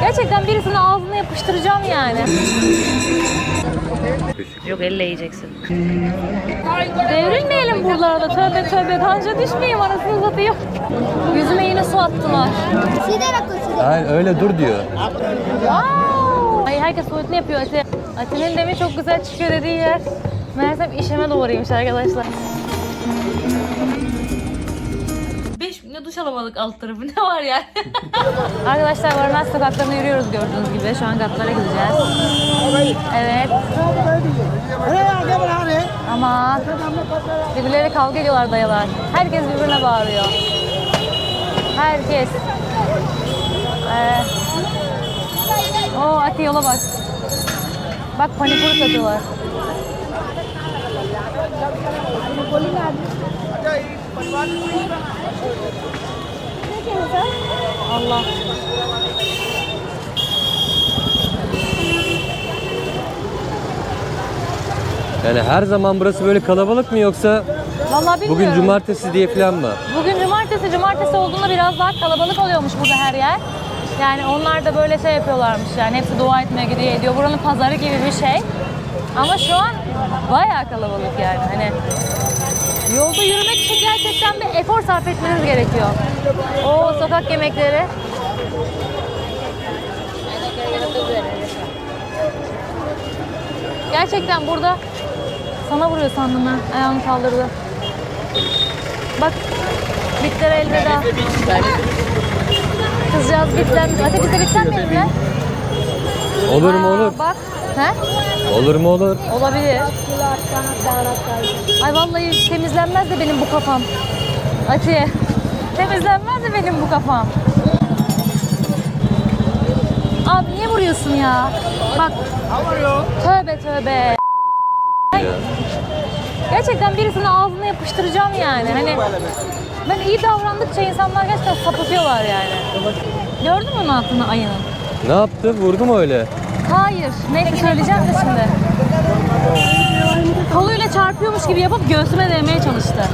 Gerçekten birisinin ağzına yapıştıracağım yani. Yok elle yiyeceksin. Devrilmeyelim buralarda. Tövbe tövbe. Kanca düşmeyeyim anasını satayım. Yüzüme yine su attılar. Hayır öyle dur diyor. Wow. Ay herkes tuvaletini yapıyor Ati. Ati'nin demin çok güzel çıkıyor dediği yer. Meğersem işeme doğruymuş arkadaşlar. 5 güne duş alamadık alt tarafı. Ne var yani? arkadaşlar Varanasi sokaklarında yürüyoruz gördüğünüz gibi. Şu an Gatlar'a gideceğiz. Evet. Ama birbirleriyle kavga ediyorlar dayılar. Herkes birbirine bağırıyor. Herkes. Ee, Oo Ati yola bak. Bak panipur satıyorlar. Allah. Yani her zaman burası böyle kalabalık mı yoksa Vallahi bilmiyorum. bugün cumartesi diye falan mı? Bugün cumartesi, cumartesi olduğunda biraz daha kalabalık oluyormuş burada her yer. Yani onlar da böyle şey yapıyorlarmış yani hepsi dua etmeye gidiyor ediyor. Buranın pazarı gibi bir şey. Ama şu an bayağı kalabalık yani hani yolda yürümek için gerçekten bir efor sarf etmeniz gerekiyor. O sokak yemekleri. Gerçekten burada sana vuruyor sandım ben. Ayağını kaldırdı. Bak bitlere elveda. Kızcağız bitlen. Hadi biz de bitlenmeyelim mi? Olur mu olur? Bak. He? Olur mu olur? Olabilir. Ay vallahi temizlenmez de benim bu kafam. Atiye. Temizlenmez de benim bu kafam. Abi niye vuruyorsun ya? Bak. Tövbe tövbe. Ay, gerçekten birisinin ağzına yapıştıracağım yani. Hani ben iyi davrandıkça insanlar gerçekten sapıtıyorlar yani. Gördün mü onun altını ayının? Ne yaptı? Vurdu mu öyle? Hayır. Neyse söyleyeceğim de şimdi. Koluyla çarpıyormuş gibi yapıp göğsüme değmeye çalıştı.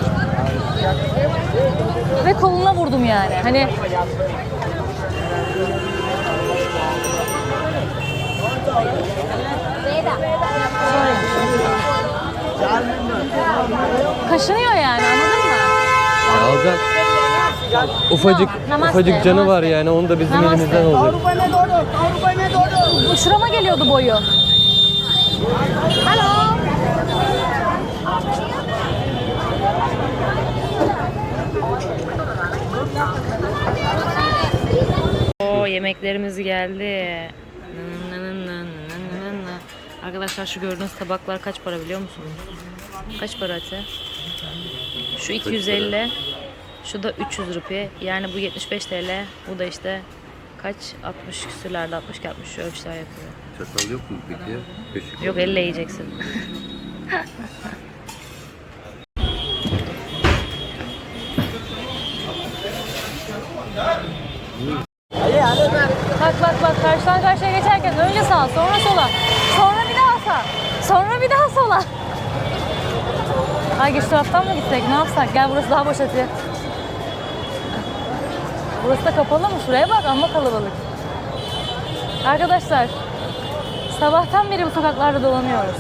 Ve koluna vurdum yani. Hani. Kaşınıyor yani anladın mı? Alacak. Ufacık, Namaste, ufacık canı var yani onu da bizim Namaste. elimizden alacak. Şurama geliyordu boyu. Hello. Oo yemeklerimiz geldi. Arkadaşlar şu gördüğünüz tabaklar kaç para biliyor musunuz? Kaç para Ate? Şu 250, şu da 300 rupi. Yani bu 75 TL. Bu da işte kaç? 60 küsürlerde 60 60 şu ölçüler yapıyor. Çatal yok mu peki? Kaşık Yok elle yiyeceksin. bak bak bak karşıdan karşıya geçerken önce sağa sonra sola. Sonra bir daha sağa. Sonra bir daha sola. Ay geç taraftan mı gitsek ne yapsak? Gel burası daha boş Atiye. Burası da kapalı mı? Şuraya bak amma kalabalık. Arkadaşlar sabahtan beri bu sokaklarda dolanıyoruz.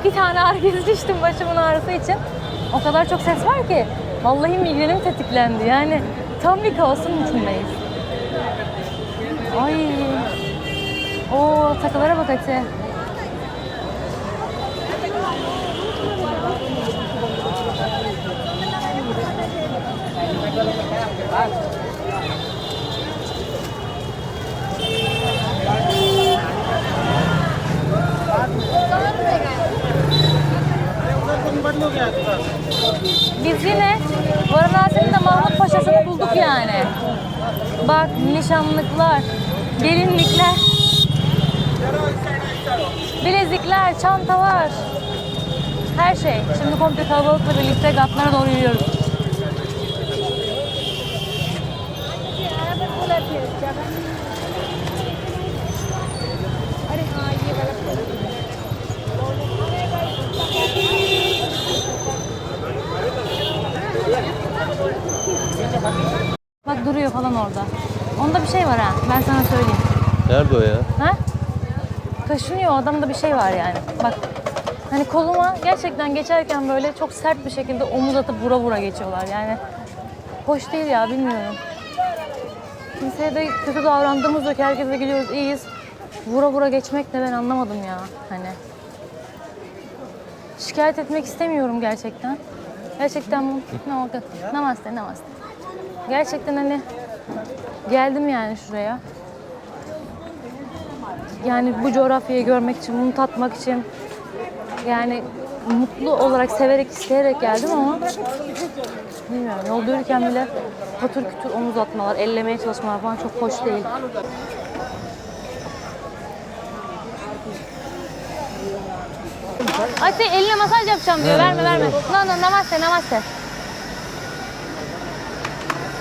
İki tane ağrı içtim başımın ağrısı için. O kadar çok ses var ki. Vallahi migrenim tetiklendi. Yani tam bir kaosun içindeyiz. Ay. Oo takılara bak Ati. Biz yine Varanasi'nin de Mahmut Paşa'sını bulduk yani. Bak nişanlıklar, gelinlikler, bilezikler, çantalar. Her şey. Şimdi komple kalabalıkla birlikte Gatlar'a doğru yürüyoruz. Duruyor falan orada. Onda bir şey var ha. Ben sana söyleyeyim. Nerede o ya? Ha? Kaşınıyor adamda bir şey var yani. Bak hani koluma gerçekten geçerken böyle çok sert bir şekilde omuz atıp vura vura geçiyorlar yani. Hoş değil ya bilmiyorum. Kimseye de kötü davrandığımız yok. Herkese gülüyoruz, iyiyiz. Vura vura geçmek de ben anlamadım ya hani. Şikayet etmek istemiyorum gerçekten. Gerçekten bu. Ne? Namaste, namaste. Gerçekten hani geldim yani şuraya. Yani bu coğrafyayı görmek için, bunu tatmak için yani mutlu olarak, severek, isteyerek geldim ama bilmiyorum. Yolda yürürken bile patır kütür omuz atmalar, ellemeye çalışmalar falan çok hoş değil. Ate eline masaj yapacağım diyor. Verme verme. No no namaste namaste.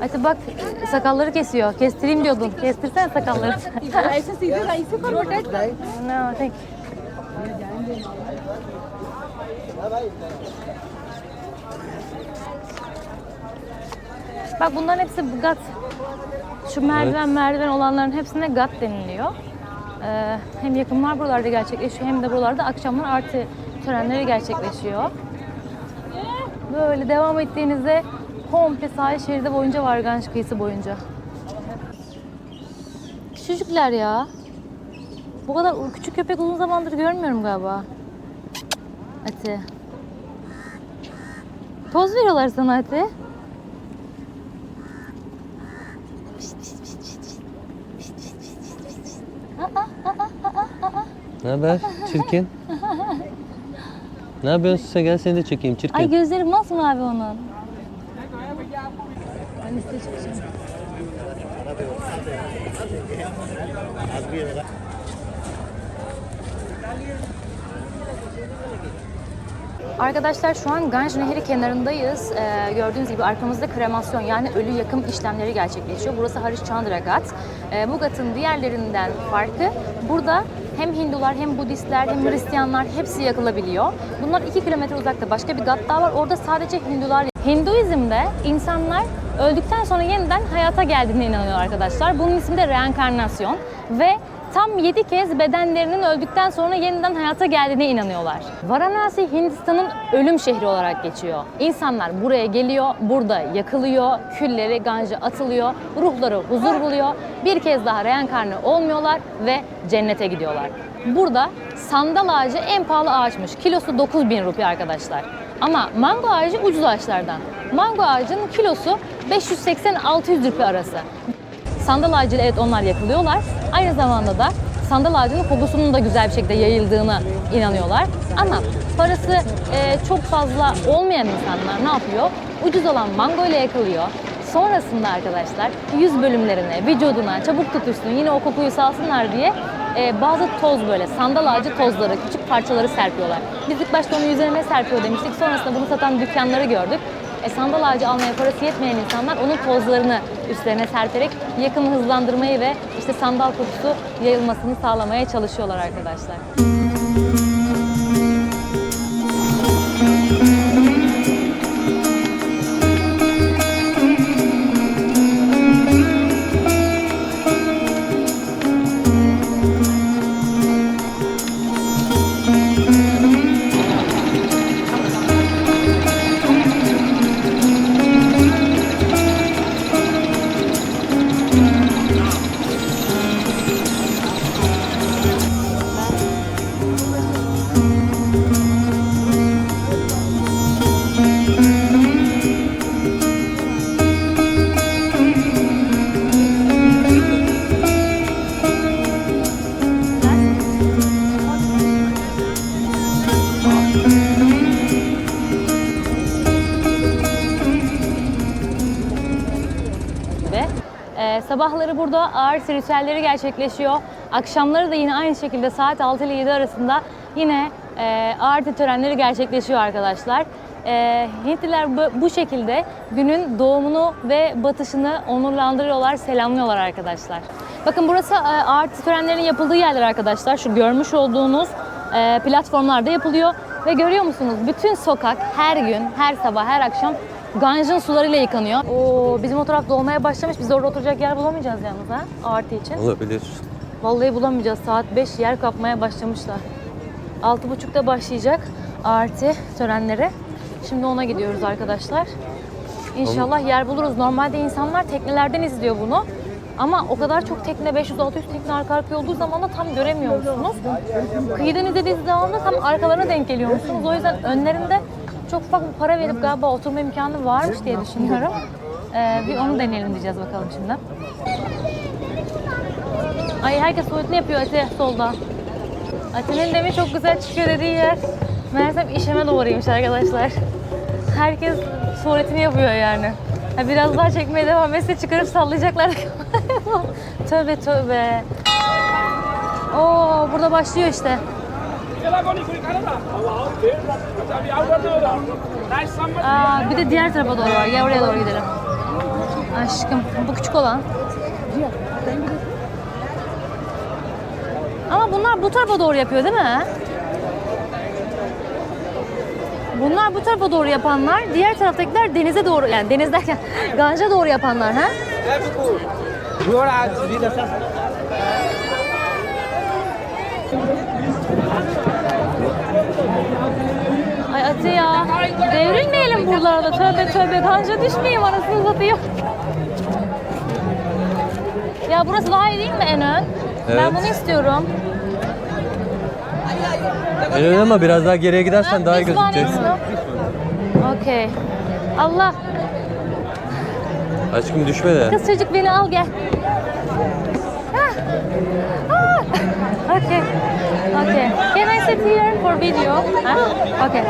Ayşe bak sakalları kesiyor. Kestireyim diyordun. Kestirsen sakalları. Ayşe sizin Ayşe. No, thank you. Bak bunların hepsi gat. Şu merdiven evet. merdiven olanların hepsine gat deniliyor. Ee, hem yakınlar buralarda gerçekleşiyor hem de buralarda akşamlar artı törenleri gerçekleşiyor. Böyle devam ettiğinizde komple sahil şeridi boyunca var Ganj kıyısı boyunca. Küçücükler ya. Bu kadar küçük köpek uzun zamandır görmüyorum galiba. Ati. Poz veriyorlar sana Ati. Ne haber? Çirkin. ne yapıyorsun sen? Gel seni de çekeyim çirkin. Ay gözleri masmavi onun. Çıkacağım. Arkadaşlar şu an Ganj Nehri kenarındayız. Ee, gördüğünüz gibi arkamızda kremasyon yani ölü yakım işlemleri gerçekleşiyor. Burası Harish Chandra Ghat. Ee, bu diğerlerinden farkı burada hem Hindular hem Budistler hem Hristiyanlar hepsi yakılabiliyor. Bunlar 2 kilometre uzakta başka bir Ghat daha var. Orada sadece Hindular Hinduizm'de insanlar öldükten sonra yeniden hayata geldiğine inanıyor arkadaşlar. Bunun ismi de reenkarnasyon ve tam 7 kez bedenlerinin öldükten sonra yeniden hayata geldiğine inanıyorlar. Varanasi Hindistan'ın ölüm şehri olarak geçiyor. İnsanlar buraya geliyor, burada yakılıyor, külleri Ganj'a atılıyor, ruhları huzur buluyor. Bir kez daha reenkarne olmuyorlar ve cennete gidiyorlar. Burada sandal ağacı en pahalı ağaçmış. Kilosu 9000 rupi arkadaşlar. Ama mango ağacı ucuz ağaçlardan. Mango ağacının kilosu 580-600 rupi arası. Sandal ağacıyla evet onlar yakılıyorlar. Aynı zamanda da sandal ağacının kokusunun da güzel bir şekilde yayıldığını inanıyorlar. Ama parası e, çok fazla olmayan insanlar ne yapıyor? Ucuz olan mango ile yakılıyor. Sonrasında arkadaşlar yüz bölümlerine, vücuduna çabuk tutuşsun, yine o kokuyu salsınlar diye e, bazı toz böyle sandal ağacı tozları, küçük parçaları serpiyorlar. Biz ilk başta onu yüzlerine serpiyor demiştik. Sonrasında bunu satan dükkanları gördük. E, sandal ağacı almaya parası yetmeyen insanlar onun tozlarını üstlerine serperek yakımı hızlandırmayı ve işte sandal kokusu yayılmasını sağlamaya çalışıyorlar arkadaşlar. ve burada ağır ritüelleri gerçekleşiyor. Akşamları da yine aynı şekilde saat 6 ile 7 arasında yine e, arti törenleri gerçekleşiyor arkadaşlar. E, Hintliler bu, bu şekilde günün doğumunu ve batışını onurlandırıyorlar, selamlıyorlar arkadaşlar. Bakın burası e, arti törenlerinin yapıldığı yerler arkadaşlar. Şu görmüş olduğunuz e, platformlarda yapılıyor. Ve görüyor musunuz? Bütün sokak her gün, her sabah, her akşam Ganj'ın sularıyla yıkanıyor. Oo, bizim o taraf dolmaya başlamış. Biz orada oturacak yer bulamayacağız yalnız ha, arti için. Olabilir. Vallahi bulamayacağız. Saat 5 yer kapmaya başlamışlar. 6.30'da başlayacak arti törenleri. Şimdi ona gidiyoruz arkadaşlar. İnşallah yer buluruz. Normalde insanlar teknelerden izliyor bunu. Ama o kadar çok tekne, 500-600 tekne arka arkaya olduğu zaman da tam göremiyor musunuz? Kıyıdan izlediğiniz zaman da tam arkalarına denk geliyor musunuz? O yüzden önlerinde çok ufak bir para verip galiba oturma imkanı varmış diye düşünüyorum. Ee, bir onu deneyelim diyeceğiz bakalım şimdi. Ay herkes tuvaletini yapıyor Ate solda. Ate'nin demin çok güzel çıkıyor dediği yer. Meğersem işeme doğruymuş arkadaşlar. Herkes tuvaletini yapıyor yani. Ha, biraz daha çekmeye devam etse çıkarıp sallayacaklar. tövbe tövbe. Oo burada başlıyor işte. Aa, bir de diğer tarafa doğru var. Gel oraya doğru gidelim. Aşkım bu küçük olan. Ama bunlar bu tarafa doğru yapıyor değil mi? Bunlar bu tarafa doğru yapanlar, diğer taraftakiler denize doğru, yani deniz derken Ganj'a doğru yapanlar ha? Ati ya, devrilmeyelim buralarda. Tövbe tövbe, Ganj'a düşmeyeyim anasını satayım. Ya burası daha iyi değil mi en ön? Ben Evet. bunu istiyorum. En önemli ama biraz daha geriye gidersen daha iyi no- Okey. Allah. Aşkım düşme de. Kız çocuk beni al gel. Ah. Okay. Okay. Can I sit here for video? Huh? Okay.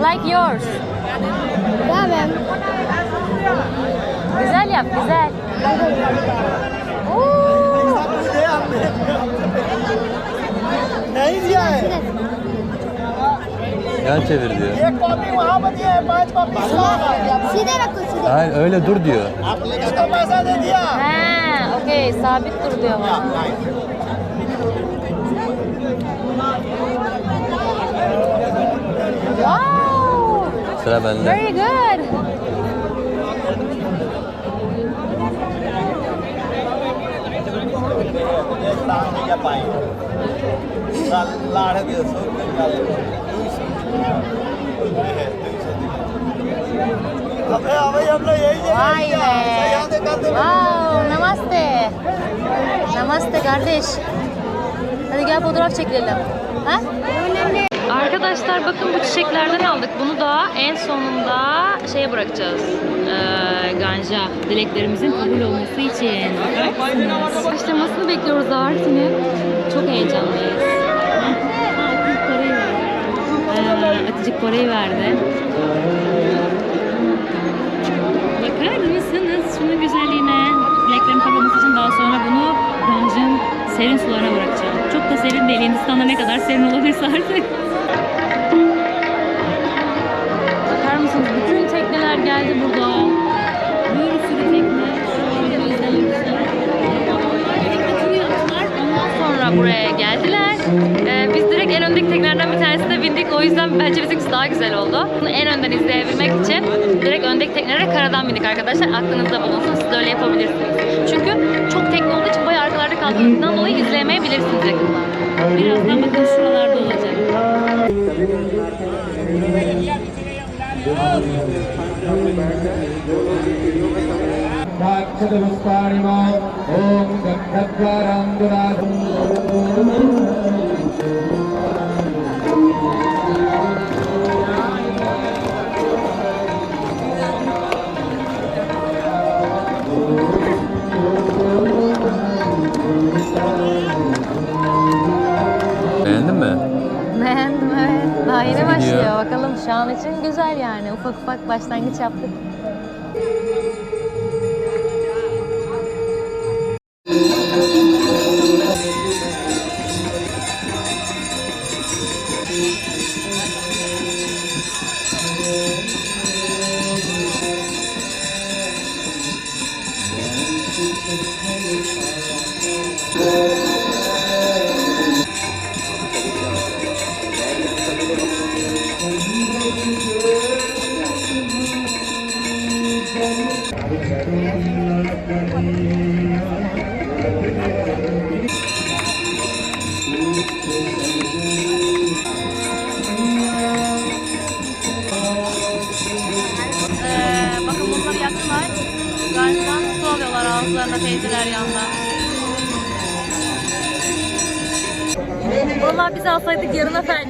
Like yours. Tamam. Güzel yap, güzel. Oo. Ne diyor? yan çevir diyor. Side rakı side. Hayır öyle dur diyor. Ha, okey. Sabit dur diyor bana. Wow! Sıra bende. Very good. આપણે હવે આપણે એ જ Vay be. Wow, namaste. Namaste kardeş. Hadi gel fotoğraf çekilelim. Ha? Arkadaşlar bakın bu çiçeklerden aldık. Bunu da en sonunda şeye bırakacağız. Ee, ganja. Dileklerimizin kabul olması için. Bakar mısınız? Başlamasını bekliyoruz Artin'in. Çok heyecanlıyız. Atıcık parayı verdi. Bakar mısınız şunun güzelliğine? Dileklerim kabulmesi için daha sonra bunu Ganj'ın serin sularına bırakacağım. Çok da serin değil. Hindistan'da ne kadar serin olabilirse artık. Bakar mısınız? Bütün tekneler geldi burada. Bir sürü tekne. Şöyle. Tur yaptılar. Ondan sonra buraya O yüzden bence bizimkisi daha güzel oldu. Bunu en önden izleyebilmek için direkt öndeki teknelere karadan bindik arkadaşlar. Aklınızda bulunsun. Siz de öyle yapabilirsiniz. Çünkü çok tekne olduğu için bayağı arkalarda kaldığından dolayı izleyemeyebilirsiniz yakında. Birazdan bakın şuralarda olacak. Daksha Devastarima Om Gakhatvaranduragam mi? Beğendim evet. Daha yeni Nasıl gidiyor? başlıyor. Bakalım şu an için güzel yani. Ufak ufak başlangıç yaptık. Garnından su alıyorlar ağızlarına teyzeler yanında. Vallahi biz alsaydık yarına felç.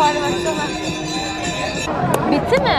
Bari baksana. Bitti mi?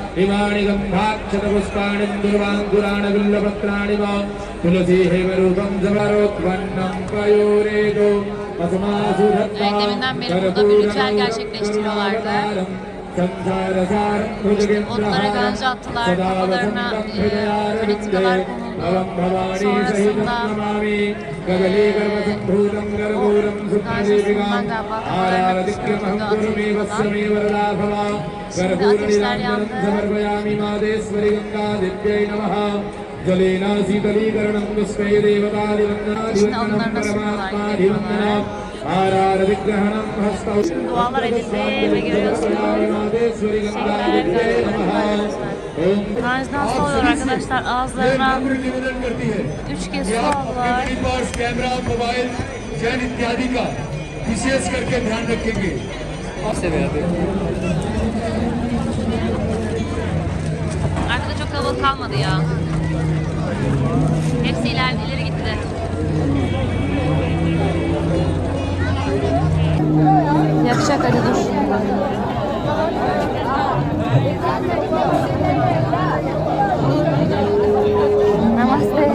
इमानि गन्धाक्षतपुष्पाणि दुर्वाङ्कुराणविल्लपत्राणि वा तुलसी हेमरूपं समरोत्पन्नं पयोरेको अस्मासु Evet, deminden beri burada bir ritüel gerçekleştiriyorlardı. Onlara ganja attılar, kafalarına e, politikalar konuldu. Sonrasında Şimdi ateşler yandı. समर्पयामि मादेश्वरि गङ्गादित्यै नमः जलेन शीतलीकरणं विश्वे देवतादिवन्दनादिवन्दनं परमात्मादिवन्दनम् आरारविग्रहणं हस्तौ dualar edildi ve görüyorsunuz. मादेश्वरि गङ्गादित्यै नमः ॐ Ganjdan su alıyor arkadaşlar ağızlarına निवेदन करती है üç kez कि su आप aldılar. अपने पर्स कैमरा मोबाइल चैन इत्यादि का विशेष करके ध्यान रखेंगे Arkada çok kalabalık kalmadı ya. Hepsi ileri, ileri gitti. Yakacak hadi dur. Namaste.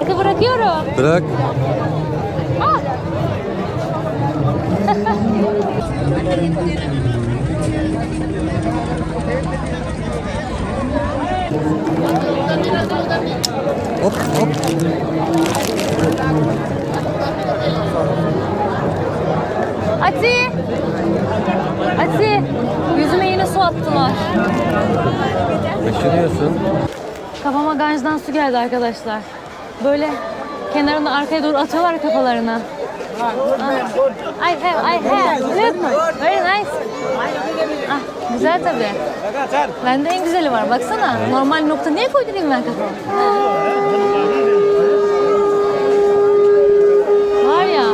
Bakı bırakıyorum. Bırak. Ah! Hop hop. Ati! Ati! Yüzüme yine su attılar. Kaşınıyorsun. Kafama ganjdan su geldi arkadaşlar. Böyle kenarında arkaya doğru atıyorlar ya kafalarına. Ah. I have, I have. Look, very nice. Ah, güzel tabii. Bende en güzeli var. Baksana. Normal nokta. Niye koydurayım ben kafama? Var ya.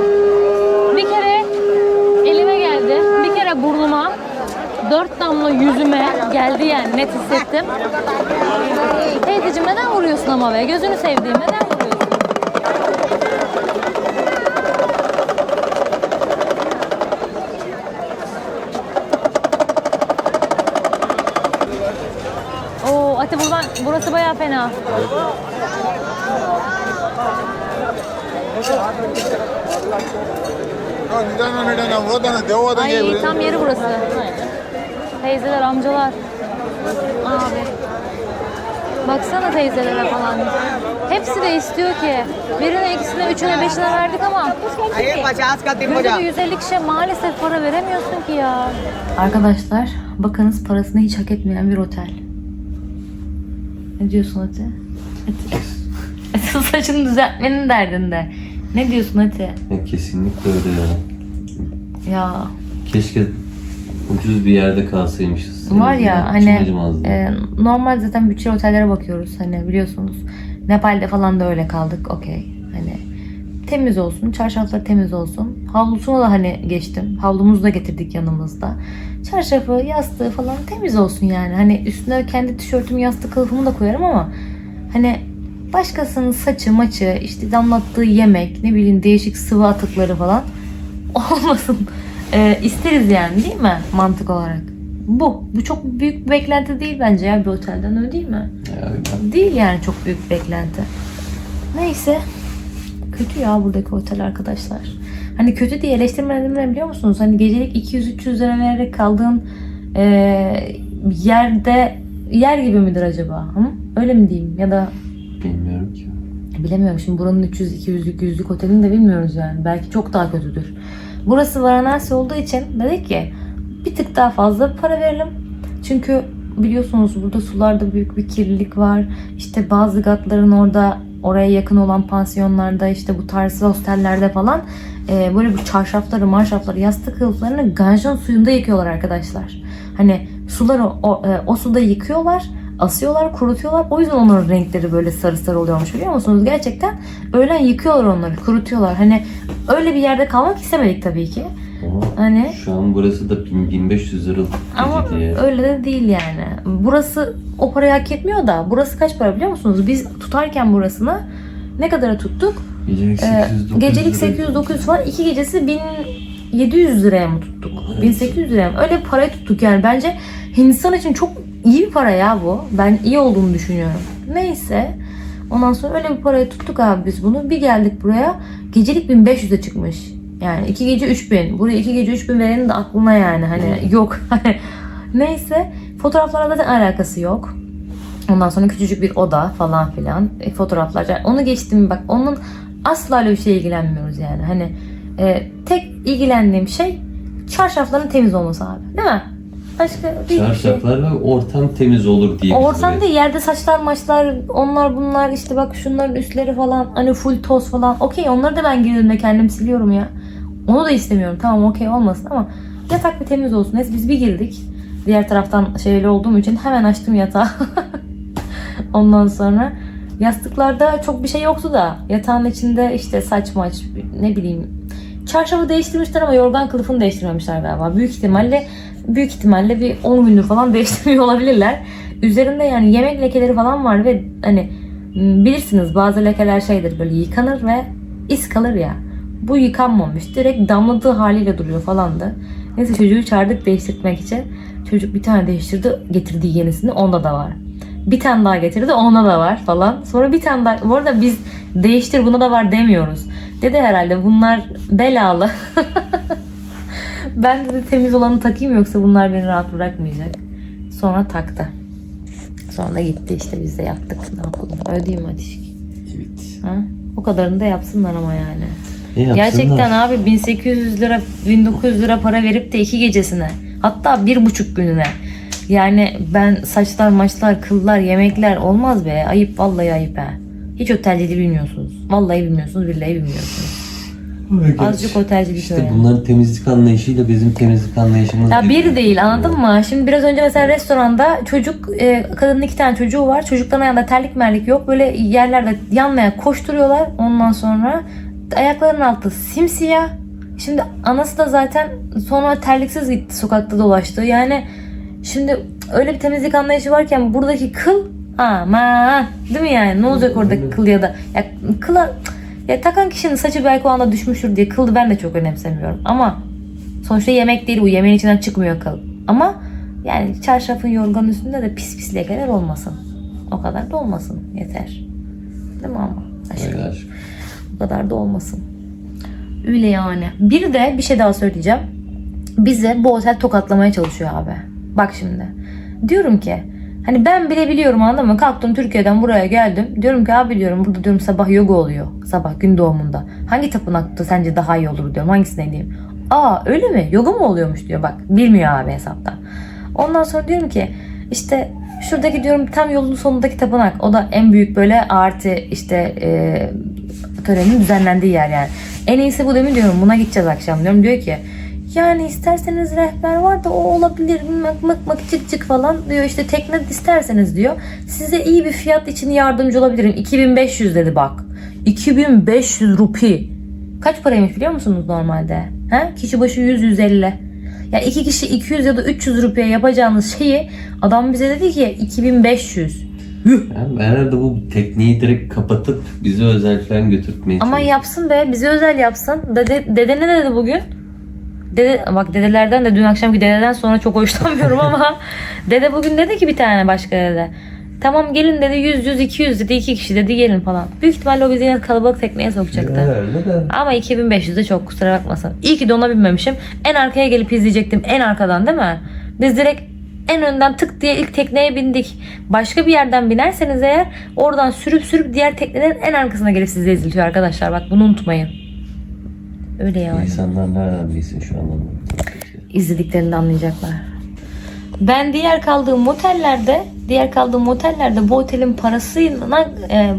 Bir kere elime geldi. Bir kere burnuma. Dört damla yüzüme geldi yani net hissettim. Teyzeciğim neden vuruyorsun ama be? Gözünü sevdiğim neden vuruyorsun? Oo, Ati buradan, burası bayağı fena. Ay tam yeri burası. Teyzeler, amcalar. Abi. Baksana teyzelere falan. Hepsi de istiyor ki. Birine, ikisine, üçüne, beşine verdik ama. Gözde de 150 kişiye maalesef para veremiyorsun ki ya. Arkadaşlar bakınız parasını hiç hak etmeyen bir otel. Ne diyorsun Ati? Ati. Ati saçını düzeltmenin derdinde. Ne diyorsun Ati? Ya kesinlikle öyle ya. Ya Keşke ucuz bir yerde kalsaymışız. var ya hani e, normal zaten bütçeli otellere bakıyoruz hani biliyorsunuz. Nepal'de falan da öyle kaldık okey. Hani temiz olsun, çarşafları temiz olsun. Havlusuna da hani geçtim. Havlumuzu da getirdik yanımızda. Çarşafı, yastığı falan temiz olsun yani. Hani üstüne kendi tişörtümü, yastık kılıfımı da koyarım ama hani başkasının saçı, maçı, işte damlattığı yemek, ne bileyim değişik sıvı atıkları falan olmasın. Ee, isteriz yani değil mi mantık olarak? Bu. Bu çok büyük bir beklenti değil bence ya bir otelden öyle değil mi? Ya öyle. Değil yani çok büyük bir beklenti. Neyse. Kötü ya buradaki otel arkadaşlar. Hani kötü diye eleştirmedim ne biliyor musunuz? Hani gecelik 200-300 lira vererek kaldığın eee, yerde yer gibi midir acaba? Hı? Öyle mi diyeyim? Ya da Bilmiyorum ki. Bilemiyorum şimdi buranın 300-200'lük 100'lük otelini de bilmiyoruz yani. Belki çok daha kötüdür. Burası Varanasi olduğu için dedik ki bir tık daha fazla para verelim. Çünkü biliyorsunuz burada sularda büyük bir kirlilik var. İşte bazı gatların orada oraya yakın olan pansiyonlarda işte bu tarz hostellerde falan e, böyle bu çarşafları, marşafları, yastık kılıflarını ganjon suyunda yıkıyorlar arkadaşlar. Hani suları o, e, o suda yıkıyorlar asıyorlar, kurutuyorlar. O yüzden onların renkleri böyle sarı sarı oluyormuş biliyor musunuz? Gerçekten öğlen yıkıyorlar onları, kurutuyorlar. Hani öyle bir yerde kalmak istemedik tabii ki. Ama Hani şu an burası da 1000 1500 lira ama diye. öyle de değil yani. Burası o parayı hak etmiyor da burası kaç para biliyor musunuz? Biz tutarken burasını ne kadara tuttuk? Gecelik Ee, 800 900 gecelik lira. 800-900 falan. iki gecesi 1700 liraya mı tuttuk? 1800 liraya mı? Öyle parayı tuttuk yani. Bence Hindistan için çok iyi bir para ya bu. Ben iyi olduğunu düşünüyorum. Neyse. Ondan sonra öyle bir parayı tuttuk abi biz bunu. Bir geldik buraya. Gecelik 1500'e çıkmış. Yani iki gece 3000. Buraya iki gece 3000 verenin de aklına yani. Hani yok. Neyse. Fotoğraflarla zaten alakası yok. Ondan sonra küçücük bir oda falan filan. E, fotoğraflar. Yani onu geçtim bak. Onun asla öyle bir şeye ilgilenmiyoruz yani. Hani e, tek ilgilendiğim şey çarşafların temiz olması abi. Değil mi? Başka bir şey. Çarşaflar ve ortam temiz olur diye. biz Ortam buraya- değil yerde saçlar maçlar onlar bunlar işte bak şunların üstleri falan hani full toz falan. Okey onları da ben girdiğimde kendim siliyorum ya. Onu da istemiyorum tamam okey olmasın ama yatak bir temiz olsun. Neyse biz bir girdik. Diğer taraftan şeyli olduğum için hemen açtım yatağı. Ondan sonra yastıklarda çok bir şey yoktu da yatağın içinde işte saç maç ne bileyim çarşafı değiştirmişler ama yorgan kılıfını değiştirmemişler galiba. Büyük ihtimalle büyük ihtimalle bir 10 gündür falan değiştirmiyor olabilirler. Üzerinde yani yemek lekeleri falan var ve hani m, bilirsiniz bazı lekeler şeydir böyle yıkanır ve iz kalır ya. Bu yıkanmamış. Direkt damladığı haliyle duruyor falandı. Neyse çocuğu çağırdık değiştirmek için. Çocuk bir tane değiştirdi. Getirdiği yenisini onda da var. Bir tane daha getirdi onda da var falan. Sonra bir tane daha. Bu arada biz değiştir buna da var demiyoruz. Dedi herhalde bunlar belalı. ben de temiz olanı takayım yoksa bunlar beni rahat bırakmayacak. Sonra taktı. Sonra gitti işte biz de yaptık. Ne yapalım? Öyle değil mi Ateş? Evet. Ha? O kadarını da yapsınlar ama yani. E, yapsınlar. Gerçekten abi 1800 lira 1900 lira para verip de iki gecesine hatta bir buçuk gününe yani ben saçlar maçlar kıllar yemekler olmaz be ayıp vallahi ayıp ha. Hiç otelciliği bilmiyorsunuz. Vallahi bilmiyorsunuz billahi bilmiyorsunuz. Azıcık otelcilik İşte öyle. bunların temizlik anlayışıyla bizim temizlik anlayışımız Ya bir bir değil anladın mı? Şimdi biraz önce mesela restoranda çocuk, e, kadının iki tane çocuğu var. Çocukların ayağında terlik merlik yok. Böyle yerlerde yanmaya koşturuyorlar. Ondan sonra ayaklarının altı simsiyah. Şimdi anası da zaten sonra terliksiz gitti sokakta dolaştı. Yani şimdi öyle bir temizlik anlayışı varken buradaki kıl aman değil mi yani? Ne olacak orada kıl ya da ya kıla ya takan kişinin saçı belki o anda düşmüştür diye kılı ben de çok önemsemiyorum. Ama Sonuçta yemek değil bu. Yemeğin içinden çıkmıyor kıl. Ama yani çarşafın yorganın üstünde de pis pis lekeler olmasın. O kadar da olmasın. Yeter. Değil mi ama? Aşkım. Öyle. O kadar da olmasın. Öyle yani. Bir de bir şey daha söyleyeceğim. Bize bu otel tokatlamaya çalışıyor abi. Bak şimdi. Diyorum ki Hani ben bile biliyorum anladın mı? Kalktım Türkiye'den buraya geldim. Diyorum ki abi diyorum burada diyorum sabah yoga oluyor. Sabah gün doğumunda. Hangi tapınakta sence daha iyi olur diyorum. Hangisine diyeyim? Aa öyle mi? Yoga mı oluyormuş diyor bak. Bilmiyor abi hesapta. Ondan sonra diyorum ki işte şuradaki diyorum tam yolun sonundaki tapınak. O da en büyük böyle artı işte e, törenin düzenlendiği yer yani. En iyisi bu mi diyorum. Buna gideceğiz akşam diyorum. Diyor ki yani isterseniz rehber var da o olabilir mık mık mık çık çık falan diyor işte tekne isterseniz diyor size iyi bir fiyat için yardımcı olabilirim 2500 dedi bak 2500 rupi kaç paraymış biliyor musunuz normalde He? kişi başı 100-150 ya iki kişi 200 ya da 300 rupiye yapacağınız şeyi adam bize dedi ki 2500 Yani herhalde bu tekneyi direkt kapatıp bizi özel falan götürtmeye Ama çalışıyor. yapsın be. Bize özel yapsın. Dede, dede ne dedi bugün? Dede, bak dedelerden de dün akşamki dededen sonra çok hoşlanmıyorum ama dede bugün dedi ki bir tane başka dede. Tamam gelin dedi 100 100 200 dedi iki kişi dedi gelin falan. Büyük ihtimalle o bizi yine kalabalık tekneye sokacaktı. Herhalde de. Ama 2500 de çok kusura bakmasın. İyi ki de ona binmemişim. En arkaya gelip izleyecektim en arkadan değil mi? Biz direkt en önden tık diye ilk tekneye bindik. Başka bir yerden binerseniz eğer oradan sürüp sürüp diğer teknelerin en arkasına gelip sizi izletiyor arkadaşlar. Bak bunu unutmayın. Öyle yani. İnsanlar nereden bilsin şu an? İzlediklerinde anlayacaklar. Ben diğer kaldığım motellerde, diğer kaldığım motellerde bu otelin parasıyla e,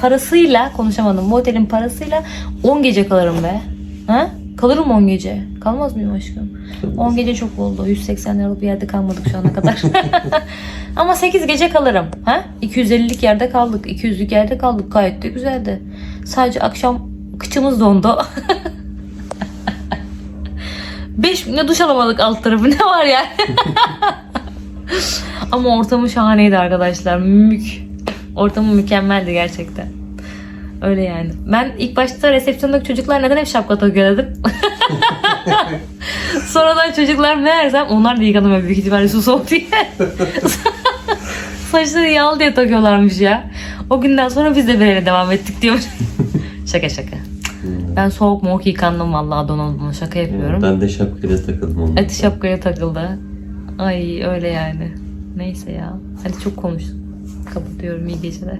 parasıyla konuşamadım. Bu otelin parasıyla 10 gece kalırım be. Ha? Kalırım 10 gece. Kalmaz mıyım aşkım? 10 gece çok oldu. 180 liralık bir yerde kalmadık şu ana kadar. Ama 8 gece kalırım. Ha? 250'lik yerde kaldık. 200'lük yerde kaldık. Gayet de güzeldi. Sadece akşam kıçımız dondu. 5 ne duş alamadık alt tarafı ne var yani. Ama ortamı şahaneydi arkadaşlar. Mük. Ortamı mükemmeldi gerçekten. Öyle yani. Ben ilk başta resepsiyondaki çocuklar neden hep şapka takıyor dedim. Sonradan çocuklar meğersem onlar da yıkanamıyor büyük ihtimalle su soğuk diye. Saçları yağlı diye takıyorlarmış ya. O günden sonra biz de böyle devam ettik diyor. şaka şaka. Ben soğuk moğuk yıkandım vallahi donandım. Şaka yapıyorum. Ben de şapkayla takıldım onu. Et şapkaya takıldı. Ay öyle yani. Neyse ya. Hadi çok konuştum. Kapatıyorum. İyi geceler.